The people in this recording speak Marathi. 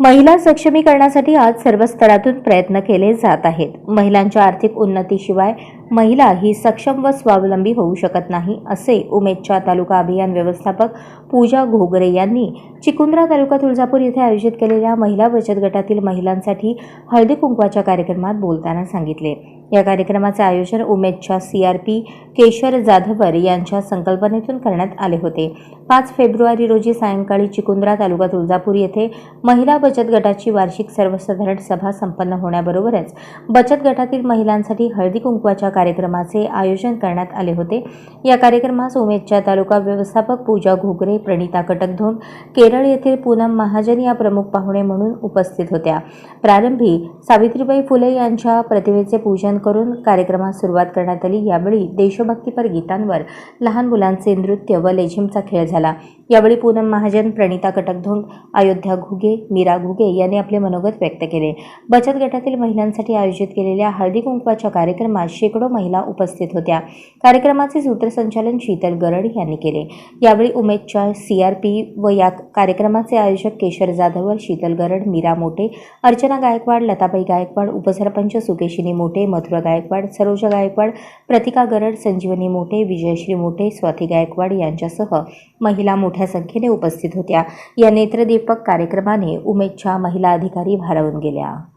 महिला सक्षमीकरणासाठी आज सर्व स्तरातून प्रयत्न केले जात आहेत. महिलांच्या आर्थिक उन्नतीशिवाय महिला ही सक्षम व स्वावलंबी होऊ शकत नाही असे उमेदच्या तालुका अभियान व्यवस्थापक पूजा घोगरे यांनी चिकुंद्रा तालुका तुळजापूर येथे आयोजित केलेल्या महिला बचत गटातील महिलांसाठी हळदी कुंकवाच्या कार्यक्रमात बोलताना सांगितले. या कार्यक्रमाचे आयोजन उमेदच्या सी आर पी केशर जाधवर यांच्या संकल्पनेतून करण्यात आले होते. पाच फेब्रुवारी रोजी सायंकाळी चिकुंद्रा तालुका तुळजापूर येथे महिला बचत गटाची वार्षिक सर्वसाधारण सभा संपन्न होण्याबरोबरच बचत गटातील महिलांसाठी हळदी कुंकवाच्या कार्यक्रमाचे आयोजन करण्यात आले होते. या कार्यक्रमास उमेदच्या तालुका व्यवस्थापक पूजा घोगरे प्रणिता कटकधोंड केरळ येथील पूनम महाजन या प्रमुख पाहुणे म्हणून उपस्थित होत्या. प्रारंभी सावित्रीबाई फुले यांच्या प्रतिमेचे पूजन करून कार्यक्रमास सुरुवात करण्यात आली. यावेळी देशभक्तीपर गीतांवर लहान मुलांचे नृत्य व लेझिमचा खेळ झाला. यावेळी पूनम महाजन प्रणिता कटकधोंड अयोध्या घुगे मीरा घुगे यांनी आपले मनोगत व्यक्त केले. बचत गटातील महिलांसाठी आयोजित केलेल्या हळदी कुंकवाच्या कार्यक्रमात शेकडो महिला उपस्थित होत्या. कार्यक्रमाचे सूत्रसंचालन शीतल गरड यांनी केले. यावेळी उमेदच्या सीआरपी व या कार्यक्रमाचे आयोजक केशर जाधव शीतल गरड मीरा मोठे अर्चना गायकवाड लताबाई गायकवाड उपसरपंच सुकेशिनी मोठे मथुरा गायकवाड सरोजा गायकवाड प्रतिका गरड संजीवनी मोठे विजयश्री मोठे स्वाती गायकवाड यांच्यासह महिला मोठ्या मोठ्या संख्येने उपस्थित होत्या. या नेत्रदीपक कार्यक्रमाने उमेदच्या महिला अधिकारी भारावून गेल्या.